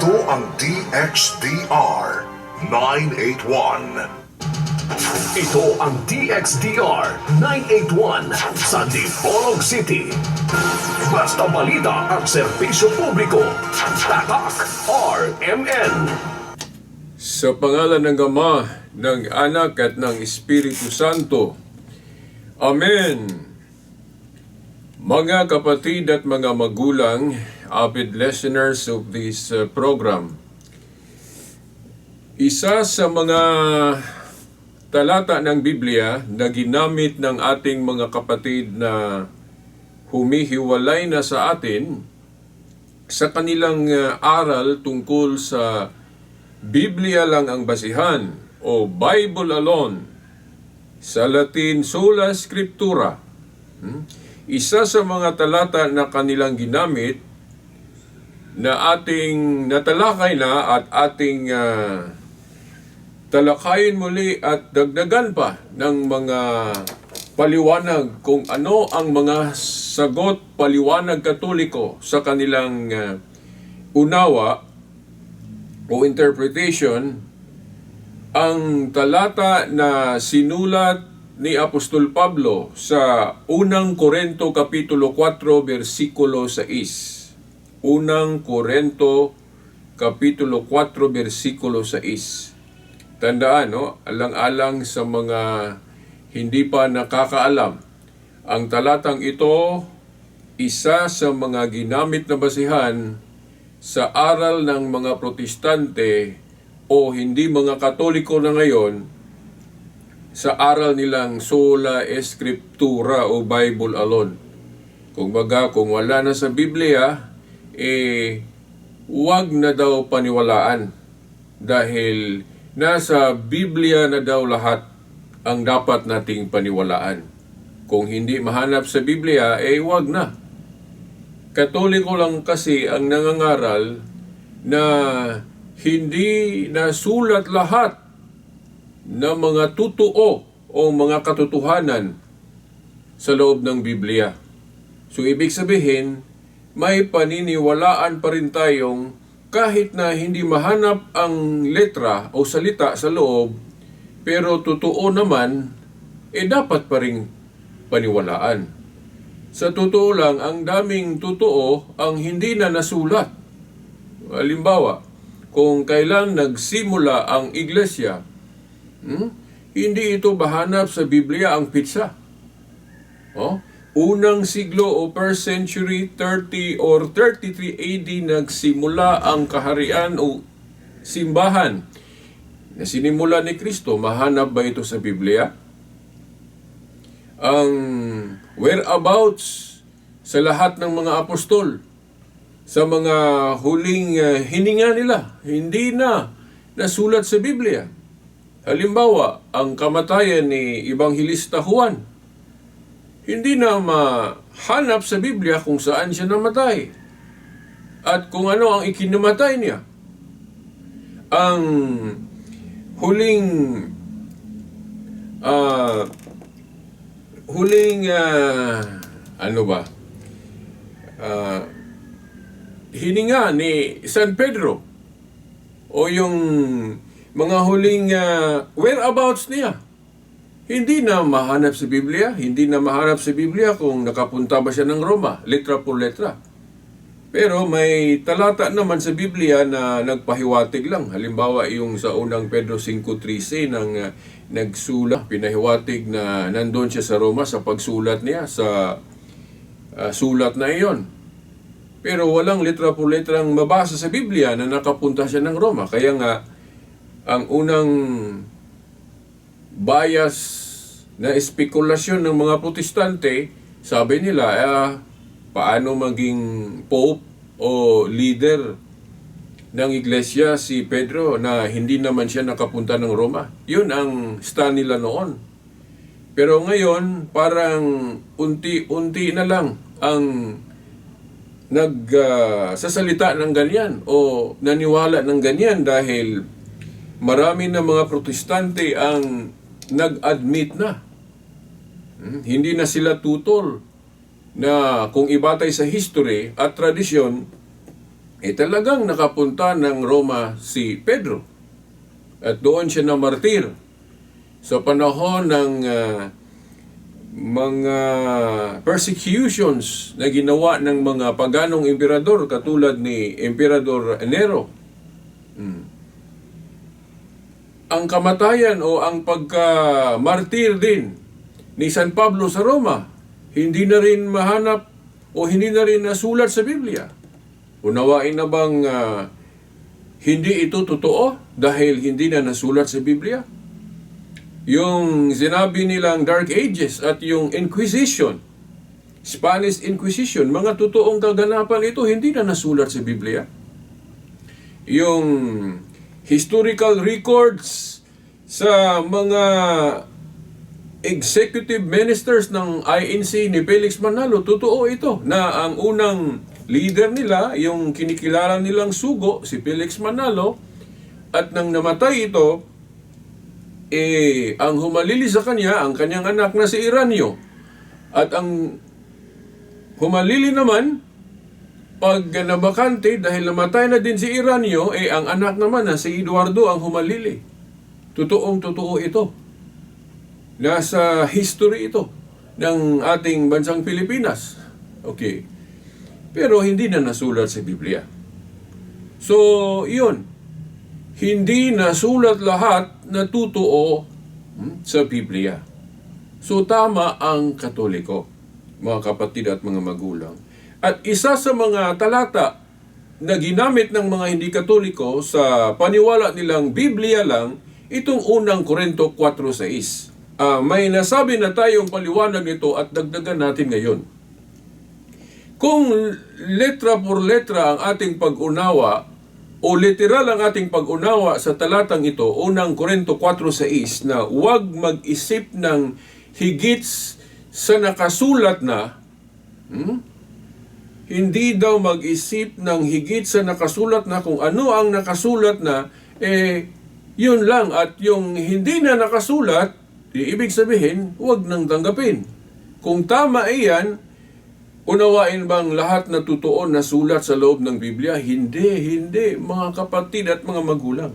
Ito ang DXDR 981. Ito ang DXDR 981 sa Dipolog City. Basta balita at serbisyo publiko. Tatak RMN. Sa pangalan ng Ama, ng Anak at ng Espiritu Santo. Amen. Mga kapatid at mga magulang, avid listeners of this uh, program. Isa sa mga talata ng Biblia na ginamit ng ating mga kapatid na humihiwalay na sa atin sa kanilang uh, aral tungkol sa Biblia lang ang basihan o Bible alone sa Latin sola scriptura. Hmm? Isa sa mga talata na kanilang ginamit na ating natalakay na at ating ah, talakayin muli at dagdagan pa ng mga paliwanag kung ano ang mga sagot paliwanag katoliko sa kanilang ah, unawa o interpretation ang talata na sinulat ni Apostol Pablo sa unang Korento kapitulo 4 versikulo 6. Unang Korento kapitulo 4 versikulo 6. Tandaan, no? Alang-alang sa mga hindi pa nakakaalam. Ang talatang ito, isa sa mga ginamit na basihan sa aral ng mga protestante o hindi mga katoliko na ngayon sa aral nilang sola escriptura o Bible alone. Kung baga, kung wala na sa Biblia, eh, wag na daw paniwalaan dahil nasa Biblia na daw lahat ang dapat nating paniwalaan. Kung hindi mahanap sa Biblia, eh wag na. Katoliko lang kasi ang nangangaral na hindi nasulat lahat ng mga totoo o mga katotohanan sa loob ng Biblia. So ibig sabihin, may paniniwalaan pa rin tayong kahit na hindi mahanap ang letra o salita sa loob, pero totoo naman, eh dapat pa rin paniwalaan. Sa totoo lang, ang daming totoo ang hindi na nasulat. Halimbawa, kung kailan nagsimula ang iglesia, Hmm? Hindi ito bahanap sa Biblia ang pizza. Oh? Unang siglo o first century 30 or 33 AD nagsimula ang kaharian o simbahan na sinimula ni Kristo. Mahanap ba ito sa Biblia? Ang whereabouts sa lahat ng mga apostol sa mga huling uh, hininga nila, hindi na nasulat sa Biblia. Halimbawa, ang kamatayan ni Evangelista Juan, hindi na mahanap sa Biblia kung saan siya namatay at kung ano ang ikinamatay niya. Ang huling uh, huling uh, ano ba uh, hininga ni San Pedro o yung mga huling uh, whereabouts niya. Hindi na mahanap sa Biblia, hindi na mahanap sa Biblia kung nakapunta ba siya ng Roma, letra por letra. Pero may talata naman sa Biblia na nagpahiwatig lang. Halimbawa, yung sa unang Pedro 5.13 nang uh, nagsulat, pinahiwatig na nandun siya sa Roma sa pagsulat niya sa uh, sulat na iyon. Pero walang letra por letrang mabasa sa Biblia na nakapunta siya ng Roma. Kaya nga, ang unang bias na espekulasyon ng mga protestante, sabi nila, eh, paano maging pope o leader ng iglesia si Pedro na hindi naman siya nakapunta ng Roma. Yun ang stand nila noon. Pero ngayon, parang unti-unti na lang ang nagsasalita uh, ng ganyan o naniwala ng ganyan dahil marami na mga protestante ang nag-admit na. Hmm? Hindi na sila tutol na kung ibatay sa history at tradisyon, eh talagang nakapunta ng Roma si Pedro. At doon siya na martir sa panahon ng ah, mga persecutions na ginawa ng mga paganong emperador katulad ni Emperador Nero. Hmm. Ang kamatayan o ang pagka-martir din ni San Pablo sa Roma, hindi na rin mahanap o hindi na rin nasulat sa Biblia. Unawain na bang ah, hindi ito totoo dahil hindi na nasulat sa Biblia? Yung sinabi nilang Dark Ages at yung Inquisition, Spanish Inquisition, mga totoong kaganapan ito hindi na nasulat sa Biblia. Yung historical records sa mga executive ministers ng INC ni Felix Manalo, totoo ito na ang unang leader nila, yung kinikilala nilang sugo, si Felix Manalo, at nang namatay ito, eh, ang humalili sa kanya, ang kanyang anak na si Iranyo. At ang humalili naman, pag nabakante, dahil namatay na din si Iranyo, eh, ang anak naman na si Eduardo ang humalili. Totoong totoo ito. Nasa history ito ng ating bansang Pilipinas. Okay. Pero hindi na nasulat sa Biblia. So, yun. Hindi nasulat lahat na totoo hmm, sa Biblia. So, tama ang Katoliko, mga kapatid at mga magulang. At isa sa mga talata na ginamit ng mga hindi Katoliko sa paniwala nilang Biblia lang, itong unang Korento 4.6. Ah, may nasabi na tayong paliwanag nito at dagdagan natin ngayon. Kung letra por letra ang ating pag-unawa o literal ang ating pag-unawa sa talatang ito, unang Korento 4.6 na huwag mag-isip ng higit sa nakasulat na, hmm? hindi daw mag-isip ng higit sa nakasulat na kung ano ang nakasulat na, eh, yun lang. At yung hindi na nakasulat, di ibig sabihin, huwag nang tanggapin. Kung tama iyan, Unawain bang lahat na totoo na sulat sa loob ng Biblia? Hindi, hindi, mga kapatid at mga magulang.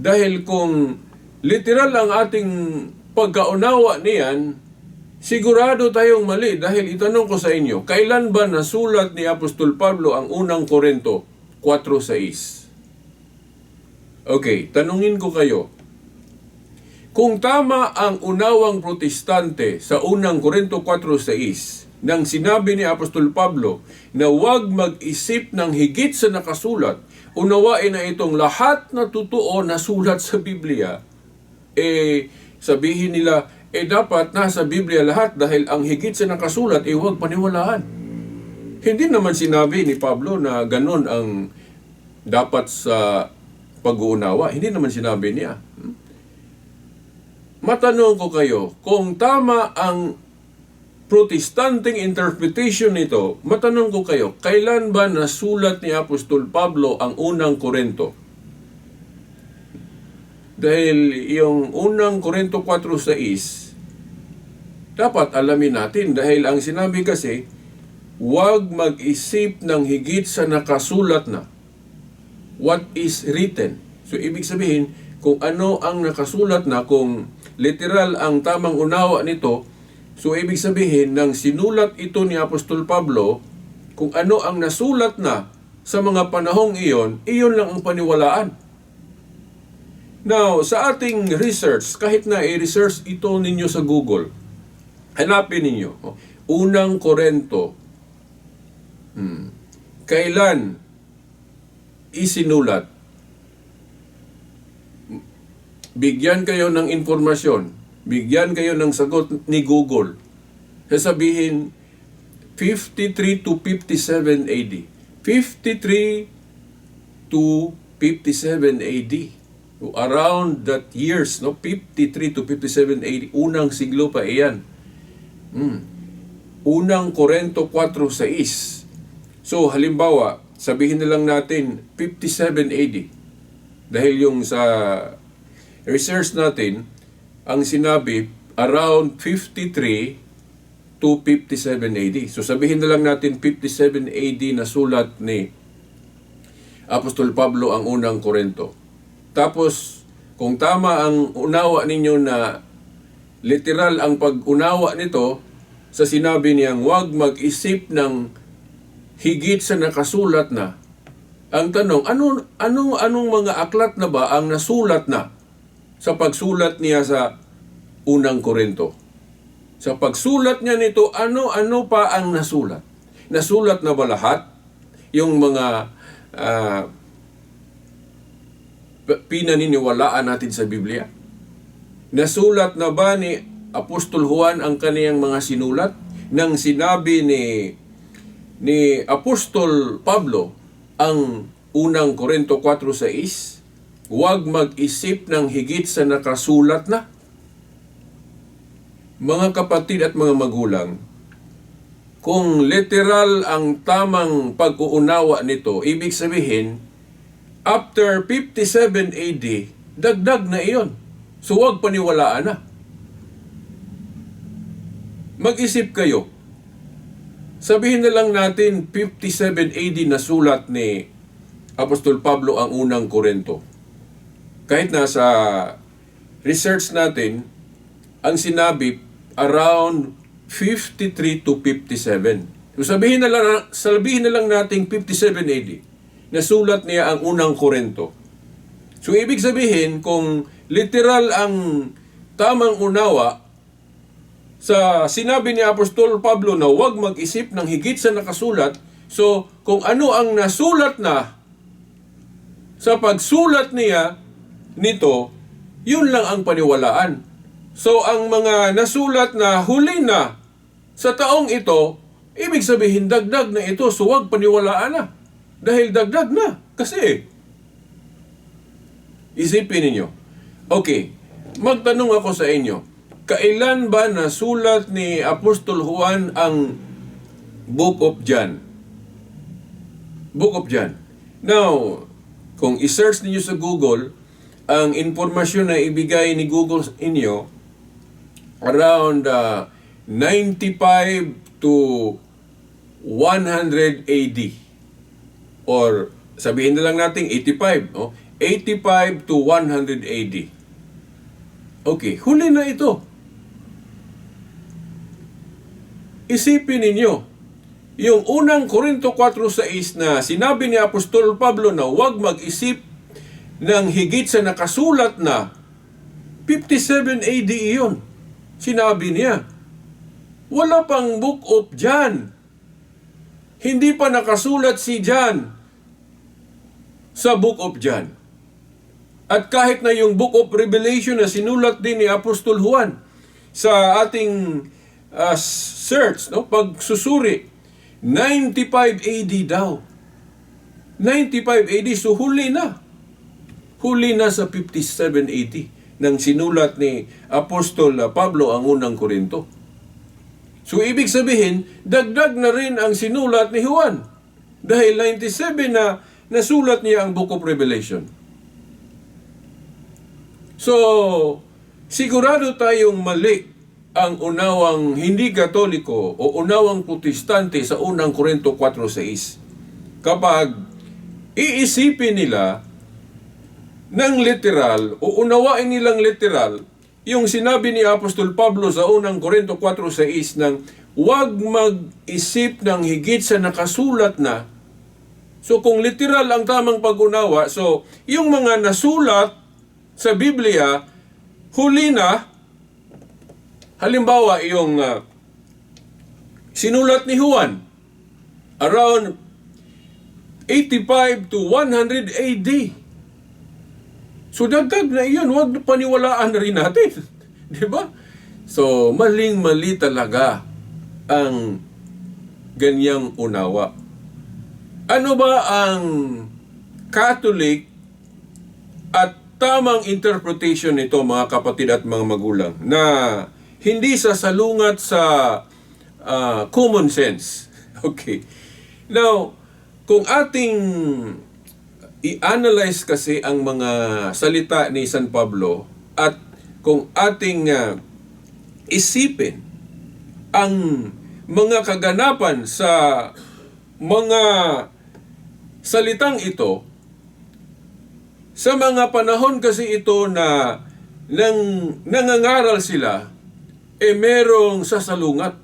Dahil kung literal ang ating pagkaunawa niyan, sigurado tayong mali dahil itanong ko sa inyo, kailan ba nasulat ni Apostol Pablo ang unang Korento 4.6? Okay, tanungin ko kayo, kung tama ang unawang protestante sa unang Korento 4.6, nang sinabi ni Apostol Pablo na huwag mag-isip ng higit sa nakasulat, unawain na itong lahat na totoo na sulat sa Biblia, eh sabihin nila, eh dapat nasa Biblia lahat dahil ang higit sa nakasulat, eh huwag paniwalaan. Hindi naman sinabi ni Pablo na ganun ang dapat sa pag-uunawa. Hindi naman sinabi niya. Matanong ko kayo, kung tama ang protestanteng interpretation nito, matanong ko kayo, kailan ba nasulat ni Apostol Pablo ang unang Korento? Dahil yung unang Korento 4.6, dapat alamin natin dahil ang sinabi kasi, huwag mag-isip ng higit sa nakasulat na. What is written? So, ibig sabihin, kung ano ang nakasulat na, kung literal ang tamang unawa nito, So, ibig sabihin, nang sinulat ito ni Apostol Pablo, kung ano ang nasulat na sa mga panahong iyon, iyon lang ang paniwalaan. Now, sa ating research, kahit na i-research ito ninyo sa Google, hanapin ninyo, oh, unang Korento, hmm, kailan isinulat? Bigyan kayo ng informasyon bigyan kayo ng sagot ni Google. Sasabihin, 53 to 57 AD. 53 to 57 AD. Around that years, no? 53 to 57 AD. Unang siglo pa iyan. Hmm. Unang Korento 4.6. So, halimbawa, sabihin na lang natin 57 AD. Dahil yung sa research natin, ang sinabi around 53 to 57 AD. So sabihin na lang natin 57 AD na sulat ni Apostol Pablo ang unang Korinto. Tapos, kung tama ang unawa ninyo na literal ang pag-unawa nito sa sinabi niyang huwag mag-isip ng higit sa nakasulat na. Ang tanong, ano, anong, anong mga aklat na ba ang nasulat na sa pagsulat niya sa unang Korinto? Sa pagsulat niya nito, ano-ano pa ang nasulat? Nasulat na ba lahat? Yung mga p- pinaniniwalaan natin sa Biblia? Nasulat na ba ni Apostol Juan ang kaniyang mga sinulat? Nang sinabi ni ni Apostol Pablo ang unang Korinto 4.6, huwag mag-isip ng higit sa nakasulat na. Mga kapatid at mga magulang, kung literal ang tamang pag-uunawa nito, ibig sabihin, after 57 AD, dagdag na iyon. So huwag paniwalaan na. Mag-isip kayo. Sabihin na lang natin 57 AD na sulat ni Apostol Pablo ang unang Korento. Kahit nasa research natin, ang sinabi around 53 to 57. So sabihin na lang, sabihin na lang natin 57 AD na sulat niya ang unang Korento. So ibig sabihin kung literal ang tamang unawa sa sinabi ni Apostol Pablo na huwag mag-isip ng higit sa nakasulat, so kung ano ang nasulat na sa pagsulat niya nito, yun lang ang paniwalaan. So ang mga nasulat na huli na sa taong ito, ibig sabihin dagdag na ito, so huwag paniwalaan na. Dahil dagdag na. Kasi, isipin ninyo, okay, magtanong ako sa inyo, kailan ba nasulat ni Apostol Juan ang Book of John? Book of John. Now, kung i-search niyo sa Google, ang informasyon na ibigay ni Google sa inyo, around uh, 95 to 100 AD. Or sabihin na lang natin 85, no? 85 to 100 AD. Okay, huli na ito. Isipin ninyo, yung unang Korinto 4.6 na sinabi ni Apostol Pablo na huwag mag-isip ng higit sa nakasulat na 57 AD iyon. Sinabi niya, wala pang book of John. Hindi pa nakasulat si John sa book of John. At kahit na yung book of Revelation na sinulat din ni Apostol Juan sa ating uh, search, no, pagsusuri, 95 AD daw. 95 AD, so huli na. Huli na sa 57 AD nang sinulat ni Apostol Pablo ang unang Korinto. So ibig sabihin, dagdag na rin ang sinulat ni Juan. Dahil 97 na nasulat niya ang Book of Revelation. So, sigurado tayong mali ang unawang hindi katoliko o unawang protestante sa unang Korinto 4.6 kapag iisipin nila ng literal o unawain nilang literal yung sinabi ni Apostol Pablo sa unang Korinto 4.6 ng huwag mag-isip ng higit sa nakasulat na So kung literal ang tamang pag-unawa, so yung mga nasulat sa Biblia, huli na, halimbawa yung uh, sinulat ni Juan, around 85 to 100 AD. So dagdag na iyon, huwag paniwalaan na rin natin. Di ba? So maling-mali talaga ang ganyang unawa. Ano ba ang Catholic at tamang interpretation nito mga kapatid at mga magulang na hindi sasalungat sa ah, common sense. Okay. Now, kung ating i-analyze kasi ang mga salita ni San Pablo at kung ating ah, isipin ang mga kaganapan sa mga salitang ito, Sa mga panahon kasi ito na nang nangangaral sila, eh merong sasalungat.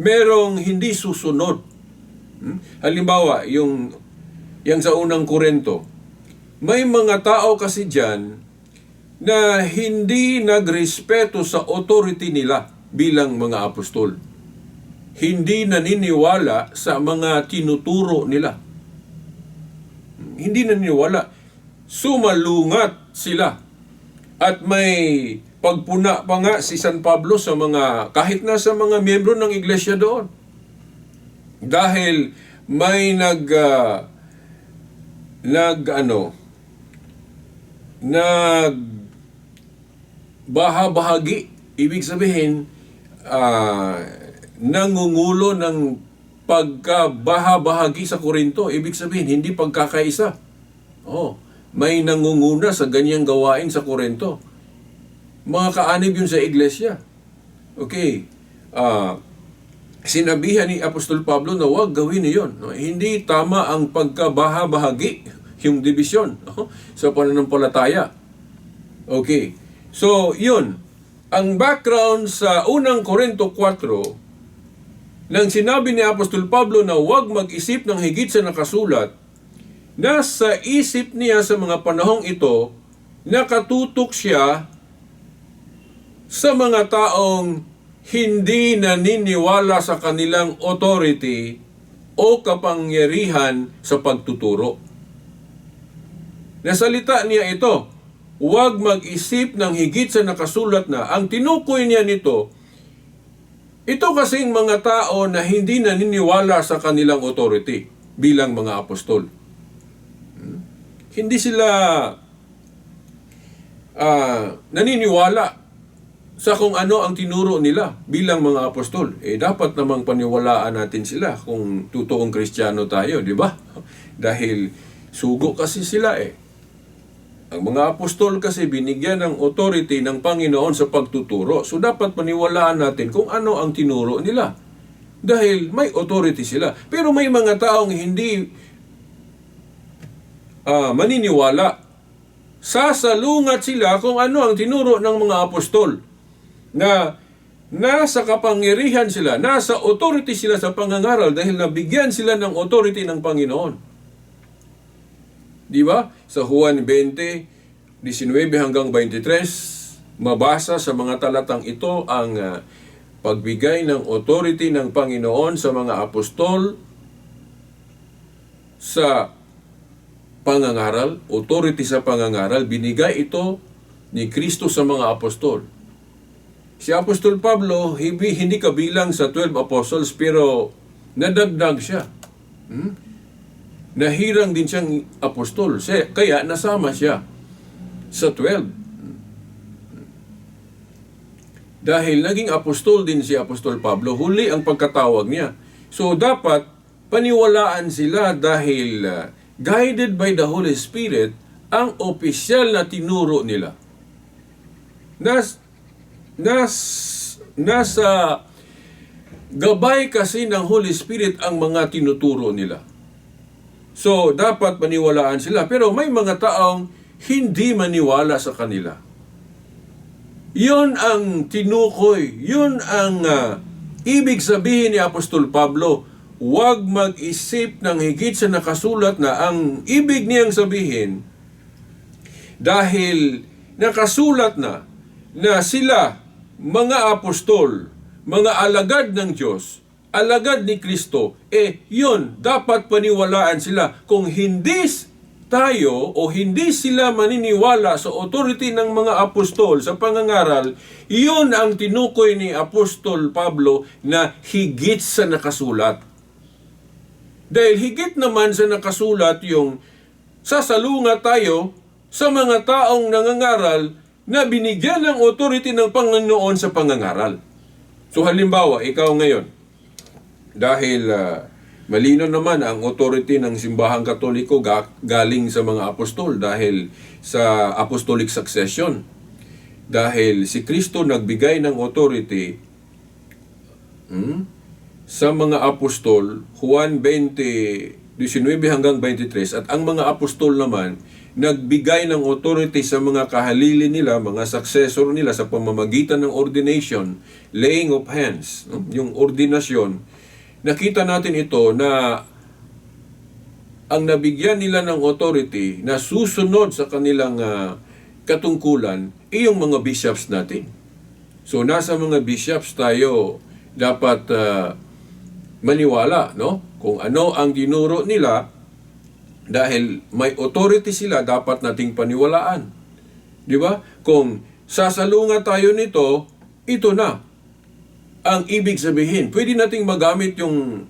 Merong hindi susunod. Hmm? Halimbawa, yung, yung sa unang kurento, may mga tao kasi dyan na hindi nagrespeto sa authority nila bilang mga apostol. Hindi naniniwala sa mga tinuturo nila. Hindi naniniwala. Sumalungat sila. At may pagpuna pa nga si San Pablo sa mga, kahit na sa mga miyembro ng iglesia doon. Dahil may nag, ah, nag ano, nag baha-bahagi. Ibig sabihin, ah, nangungulo ng pagkabaha-bahagi sa Korinto. Ibig sabihin, hindi pagkakaisa. Oh, may nangunguna sa ganyang gawain sa Korinto. Mga kaanib yun sa iglesia. Okay. Ah, sinabihan ni Apostol Pablo na huwag gawin niyon. No? Hindi tama ang pagkabaha-bahagi, yung division no? sa pananampalataya. Okay. So, yun. Ang background sa unang Korinto 4, nang sinabi ni Apostol Pablo na huwag mag-isip ng higit sa nakasulat, nasa isip niya sa mga panahong ito, nakatutok siya sa mga taong hindi naniniwala sa kanilang authority o kapangyarihan sa pagtuturo. Nasalita niya ito, huwag mag-isip ng higit sa nakasulat na ang tinukoy niya nito, ito kasing mga tao na hindi naniniwala sa kanilang authority bilang mga apostol. Hmm? Hindi sila ah, naniniwala sa kung ano ang tinuro nila bilang mga apostol. Eh dapat namang paniwalaan natin sila kung totoong kristyano tayo, di ba? Dahil sugo kasi sila eh. Ang mga apostol kasi binigyan ng authority ng Panginoon sa pagtuturo. So dapat paniwalaan natin kung ano ang tinuro nila. Dahil may authority sila. Pero may mga taong hindi ah, maniniwala. Sasalungat sila kung ano ang tinuro ng mga apostol na nasa kapangyarihan sila, nasa authority sila sa pangangaral dahil nabigyan sila ng authority ng Panginoon. Di ba? Sa Juan 20, 19 hanggang 23, mabasa sa mga talatang ito ang ah, pagbigay ng authority ng Panginoon sa mga apostol sa pangangaral, authority sa pangangaral, binigay ito ni Kristo sa mga apostol. Si Apostol Pablo, hindi, hindi kabilang sa 12 apostles, pero nadagdag siya. Hmm? Nahirang din siyang apostol. Kaya nasama siya sa 12. Dahil naging apostol din si Apostol Pablo, huli ang pagkatawag niya. So dapat paniwalaan sila dahil uh, guided by the Holy Spirit ang opisyal na tinuro nila. Nas, nas, nasa gabay kasi ng Holy Spirit ang mga tinuturo nila. So, dapat maniwalaan sila. Pero may mga taong hindi maniwala sa kanila. Yun ang tinukoy. Yun ang ah, ibig sabihin ni Apostol Pablo. Huwag mag-isip ng higit sa nakasulat na ang ibig niyang sabihin dahil nakasulat na na sila, mga apostol, mga alagad ng Diyos, alagad ni Kristo, eh yun, dapat paniwalaan sila. Kung hindi tayo o hindi sila maniniwala sa authority ng mga apostol sa pangangaral, yun ang tinukoy ni Apostol Pablo na higit sa nakasulat. Dahil higit naman sa nakasulat yung sasalunga tayo sa mga taong nangangaral na binigyan ng authority ng Panginoon sa pangangaral. So halimbawa, ikaw ngayon, dahil ah, malino naman ang authority ng simbahang katoliko ga- galing sa mga apostol dahil sa apostolic succession. Dahil si Kristo nagbigay ng authority hmm, sa mga apostol, Juan 20, 19 hanggang 23 at ang mga apostol naman nagbigay ng authority sa mga kahalili nila, mga successor nila sa pamamagitan ng ordination, laying of hands, no? yung ordinasyon. Nakita natin ito na ang nabigyan nila ng authority na susunod sa kanilang ah, katungkulan ay yung mga bishops natin. So nasa mga bishops tayo dapat ah, maniwala, no? Kung ano ang dinuro nila dahil may authority sila dapat nating paniwalaan. 'Di ba? Kung sasalungat tayo nito, ito na. Ang ibig sabihin, pwede nating magamit yung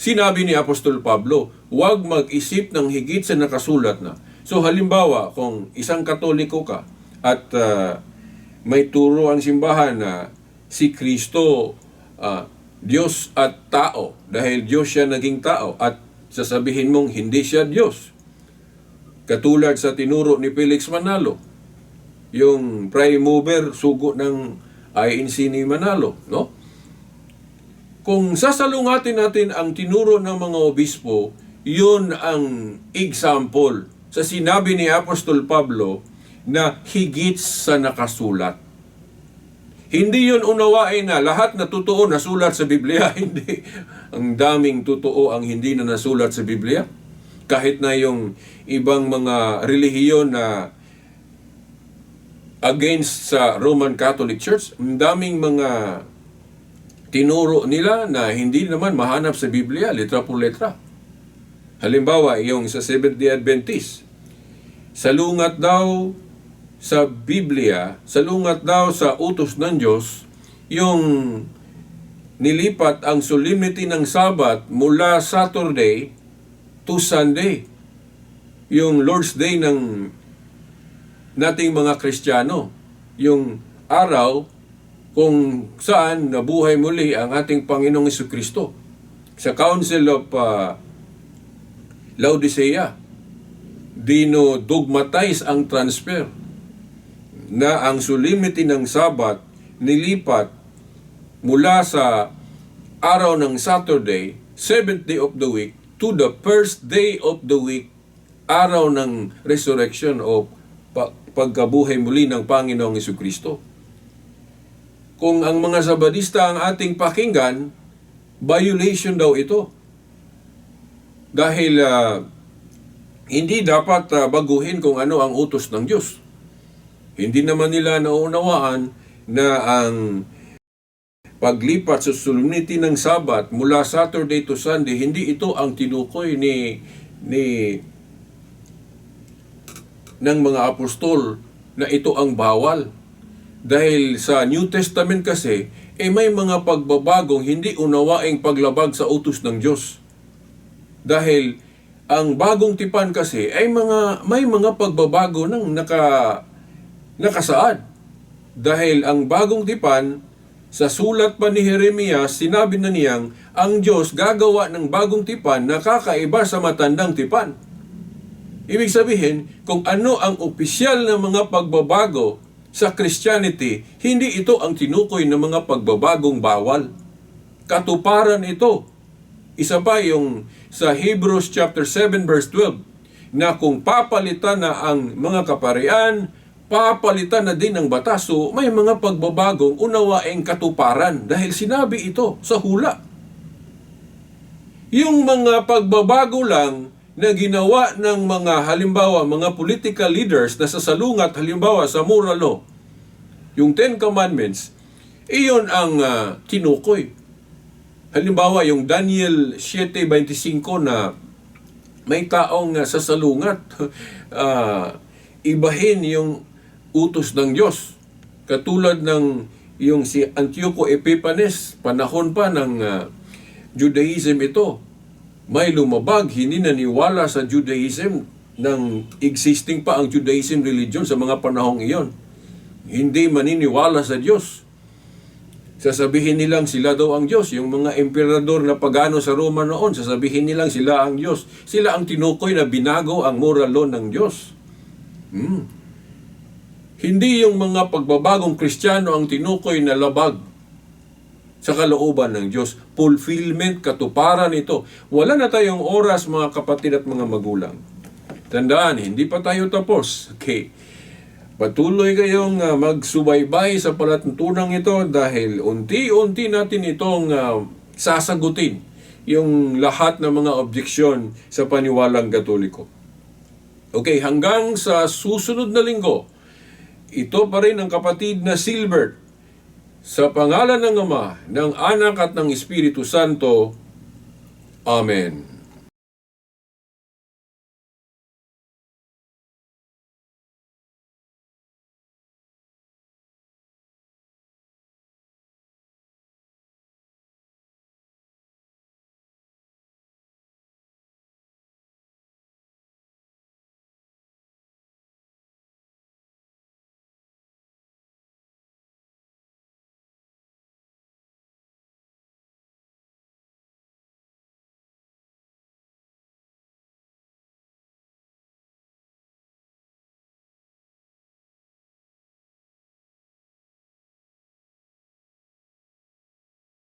sinabi ni Apostol Pablo, huwag mag-isip ng higit sa nakasulat na. So halimbawa, kung isang katoliko ka at ah, may turo ang simbahan na si Kristo ah, Diyos at tao dahil Diyos siya naging tao at sasabihin mong hindi siya Diyos. Katulad sa tinuro ni Felix Manalo, yung prime mover sugo ng INC ni Manalo, no? Kung sasalungatin natin ang tinuro ng mga obispo, yun ang example sa sinabi ni Apostol Pablo na higit sa nakasulat. Hindi yun unawain na lahat na totoo nasulat sa Biblia. Hindi. Ang daming totoo ang hindi na nasulat sa Biblia. Kahit na yung ibang mga relihiyon na against sa Roman Catholic Church, ang daming mga tinuro nila na hindi naman mahanap sa Biblia, letra por letra. Halimbawa, yung sa Seventh-day Adventist, salungat daw sa Biblia, salungat daw sa utos ng Diyos, yung nilipat ang solemnity ng Sabat mula Saturday to Sunday. Yung Lord's Day ng nating mga Kristiyano. Yung araw kung saan nabuhay muli ang ating Panginoong Kristo. Sa Council of uh, Laodicea, dino-dogmatize ang transfer na ang solemnity ng Sabat nilipat mula sa araw ng Saturday, seventh day of the week, to the first day of the week, araw ng resurrection o pa- pagkabuhay muli ng Panginoong Kristo. Kung ang mga Sabadista ang ating pakinggan, violation daw ito. Dahil ah, hindi dapat ah, baguhin kung ano ang utos ng Diyos. Hindi naman nila naunawaan na ang paglipat sa solemnity ng Sabat mula Saturday to Sunday, hindi ito ang tinukoy ni ni ng mga apostol na ito ang bawal. Dahil sa New Testament kasi, eh may mga pagbabagong hindi unawaing paglabag sa utos ng Diyos. Dahil ang bagong tipan kasi ay mga may mga pagbabago ng naka nakasaad. Dahil ang bagong tipan sa sulat pa ni Jeremias, sinabi na niyang ang Diyos gagawa ng bagong tipan na kakaiba sa matandang tipan. Ibig sabihin, kung ano ang opisyal na mga pagbabago sa Christianity, hindi ito ang tinukoy ng mga pagbabagong bawal. Katuparan ito. Isa pa yung sa Hebrews chapter 7 verse 12 na kung papalitan na ang mga kaparian, papalitan na din ng batas. So may mga pagbabagong unawaing katuparan dahil sinabi ito sa hula. Yung mga pagbabago lang na ginawa ng mga halimbawa mga political leaders na sasalungat halimbawa sa moral law, yung Ten Commandments, iyon ang ah, tinukoy. Halimbawa, yung Daniel 7.25 na may taong ah, sasalungat, ah, ibahin yung utos ng Diyos. Katulad ng yung si Antioco Epiphanes, panahon pa ng ah, Judaism ito, may lumabag, hindi naniwala sa Judaism ng existing pa ang Judaism religion sa mga panahong iyon. Hindi maniniwala sa Diyos. Sasabihin nilang sila daw ang Diyos. Yung mga emperador na pagano sa Roma noon, sasabihin nilang sila ang Diyos. Sila ang tinukoy na binago ang moral law ng Diyos. Hmm. Hindi yung mga pagbabagong Kristiyano ang tinukoy na labag sa kalooban ng Diyos. Fulfillment, katuparan ito. Wala na tayong oras mga kapatid at mga magulang. Tandaan, hindi pa tayo tapos. Okay. Patuloy kayong ah, magsubaybay sa palatuntunang ito dahil unti-unti natin itong ah, sasagutin yung lahat ng mga objeksyon sa paniwalang katoliko. Okay, hanggang sa susunod na linggo, ito pa rin ang kapatid na Silbert. Sa pangalan ng Ama, ng Anak at ng Espiritu Santo. Amen.